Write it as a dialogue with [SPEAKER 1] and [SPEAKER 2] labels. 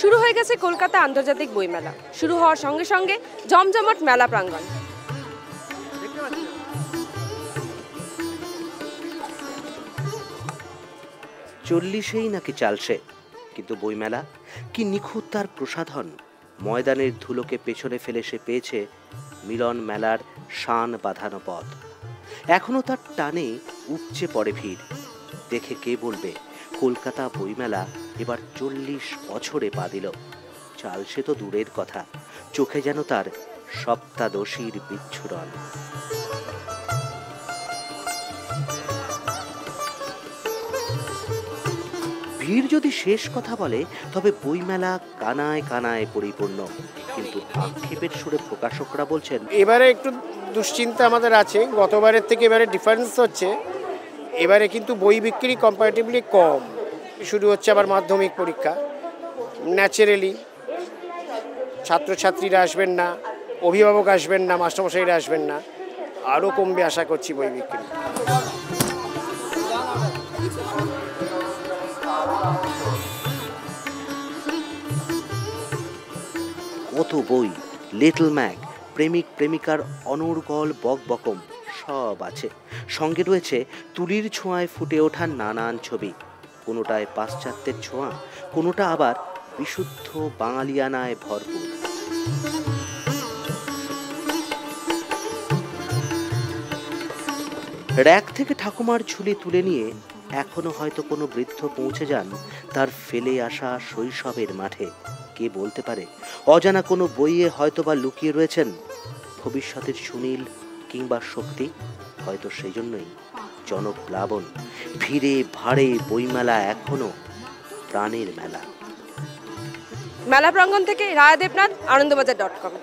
[SPEAKER 1] শুরু হয়ে গেছে কলকাতা আন্তর্জাতিক বইমেলা। শুরু হওয়ার সঙ্গে সঙ্গে জমজমাট মেলা প্রাঙ্গণ।
[SPEAKER 2] চল্লিশেই নাকি চালসে কিন্তু বইমেলা কি নিখুঁত তার প্রসাধন? ময়দানের ধুলোকে পেছনে ফেলে সে পেয়েছে মিলন মেলার শান বাঁধানো পথ। এখনও তার টানে উপচে পড়ে ভিড়। দেখে কে বলবে? কলকাতা বইমেলা এবার চল্লিশ বছরে পা দিল। চাল সে তো দূরের কথা, চোখে যেন তার সপ্তাদশীর বিচ্ছুরণ। ভিড় যদি শেষ কথা বলে, তবে বইমেলা কানায় কানায় পরিপূর্ণ। কিন্তু আক্ষেপের সুরে প্রকাশকরা বলছেন,
[SPEAKER 3] এবারে একটু দুশ্চিন্তা আমাদের আছে। গতবারের থেকে এবারে ডিফারেন্স হচ্ছে। এবারে কিন্তু বই বিক্রি কম্পারেটিভলি কম। শুরু হচ্ছে আবার মাধ্যমিক পরীক্ষা। ন্যাচারালি ছাত্রছাত্রীরা আসবেন না, অভিভাবক আসবেন না, মাস্টারমশাইরা আসবেন না। আরও কমবে আশা করছি বই বিক্রি।
[SPEAKER 2] কত বই? লিটল ম্যাগ প্রেমিক, প্রেমিকার অনর্গল বকবকম সব আছে। সঙ্গে রয়েছে তুলির ছোঁয়ায় ফুটে ওঠা নানান ছবি। কোনোটায় পাশ্চাত্যের ছোঁয়া, কোনোটা আবার বিশুদ্ধ বাঙালিয়ানায় ভরপুর। র্যাক থেকে ঠাকুমার ঝুলি তুলে নিয়ে এখনও হয়তো কোনো বৃদ্ধ পৌঁছে যান তার ফেলে আসা শৈশবের মাঠে। কে বলতে পারে? অজানা কোনো বইয়ে হয়তো বা লুকিয়ে রয়েছেন ভবিষ্যতের সুনীল কিংবা শক্তি, হয়তো সেই জন্যই জনপ্লাবন ভিড়ে ভাড়ে বইমেলা এখনও প্রাণের মেলা।
[SPEAKER 1] মেলা প্রাঙ্গণ থেকে রায়া দেবনাথ, আনন্দবাজার ডট কম